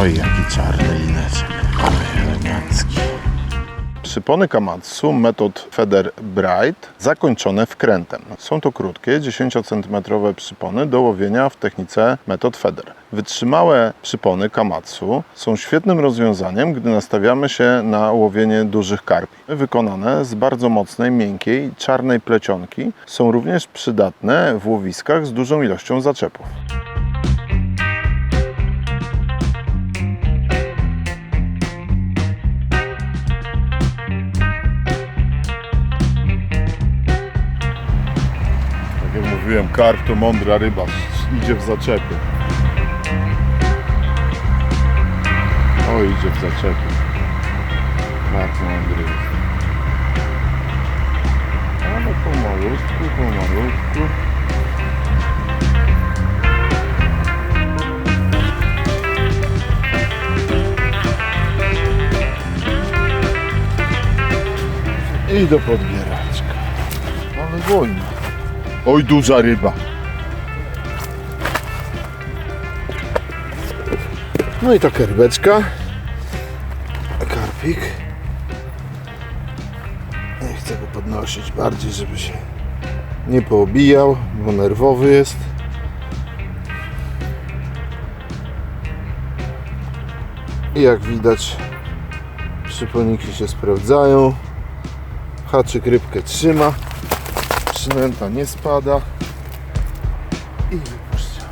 Oj, jaki czarny lineczek. Oj, elegancki. Przypony Kamatsu metod Feder Bright zakończone wkrętem. Są to krótkie, 10 cm przypony do łowienia w technice metod Feder. Wytrzymałe przypony Kamatsu są świetnym rozwiązaniem, gdy nastawiamy się na łowienie dużych karpi. Wykonane z bardzo mocnej, miękkiej, czarnej plecionki są również przydatne w łowiskach z dużą ilością zaczepów. Mówiłem, karp to mądra ryba, idzie w zaczepy. O, idzie w zaczepy. Bardzo mądry. Ale pomalutku, pomalutku. I do podbieraczka. Ale wolno. Oj, duża ryba. No i ta kerbeczka. Karpik. Nie chcę go podnosić bardziej, żeby się nie poobijał, bo nerwowy jest. I jak widać, przyponiki się sprawdzają. Haczyk rybkę trzyma przynęta nie spada i wypuszczam.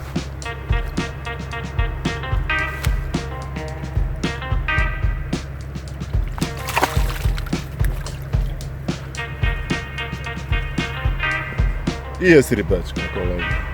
I jest rybeczka kolejna.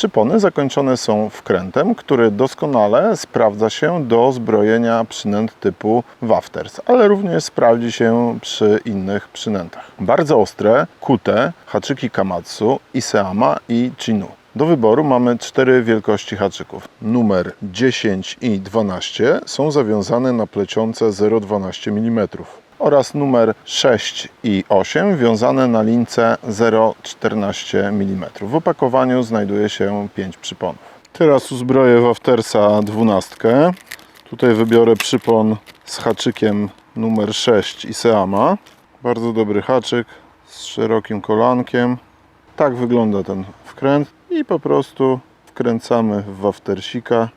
Przypony zakończone są wkrętem, który doskonale sprawdza się do zbrojenia przynęt typu wafters, ale również sprawdzi się przy innych przynętach. Bardzo ostre, kute haczyki Kamatsu, Iseama i Chinu. Do wyboru mamy cztery wielkości haczyków. Numer 10 i 12 są zawiązane na plecionce 0,12 mm oraz numer 6 i 8 wiązane na lince 0,14 mm. W opakowaniu znajduje się 5 przyponów. Teraz uzbroję waftersa 12. Tutaj wybiorę przypon z haczykiem numer 6 Iseama. Bardzo dobry haczyk z szerokim kolankiem. Tak wygląda ten wkręt i po prostu wkręcamy w waftersika.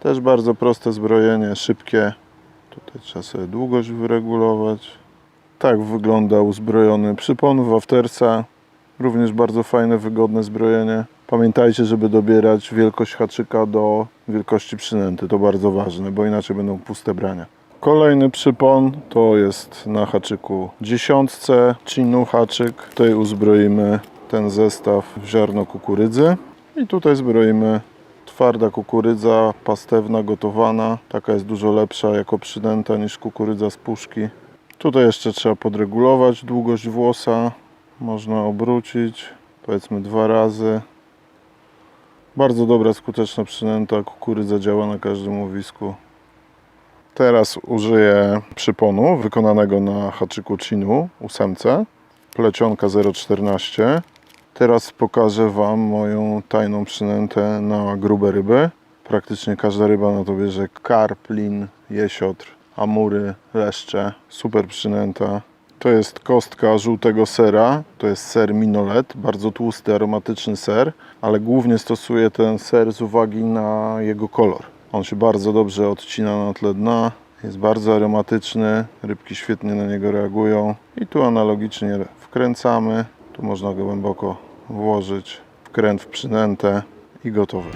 Też bardzo proste zbrojenie, szybkie. Tutaj trzeba sobie długość wyregulować. Tak wygląda uzbrojony przypon waftersa. Również bardzo fajne, wygodne zbrojenie. Pamiętajcie, żeby dobierać wielkość haczyka do wielkości przynęty. To bardzo ważne, bo inaczej będą puste brania. Kolejny przypon to jest na haczyku dziesiątce, chinu haczyk. Tutaj uzbroimy ten zestaw w ziarno kukurydzy. I tutaj zbroimy twarda kukurydza, pastewna, gotowana. Taka jest dużo lepsza jako przynęta niż kukurydza z puszki. Tutaj jeszcze trzeba podregulować długość włosa. Można obrócić, powiedzmy dwa razy. Bardzo dobra, skuteczna przynęta. Kukurydza działa na każdym łowisku. Teraz użyję przyponu wykonanego na haczyku chinu ósemce. Plecionka 0,14. Teraz pokażę Wam moją tajną przynętę na grube ryby. Praktycznie każda ryba na to bierze karp, lin, jesiotr, amury, leszcze. Super przynęta. To jest kostka żółtego sera. To jest ser minolet, bardzo tłusty, aromatyczny ser, ale głównie stosuję ten ser z uwagi na jego kolor. On się bardzo dobrze odcina na tle dna. Jest bardzo aromatyczny, rybki świetnie na niego reagują. I tu analogicznie wkręcamy. Tu można go głęboko włożyć, wkręt w przynętę i gotowe.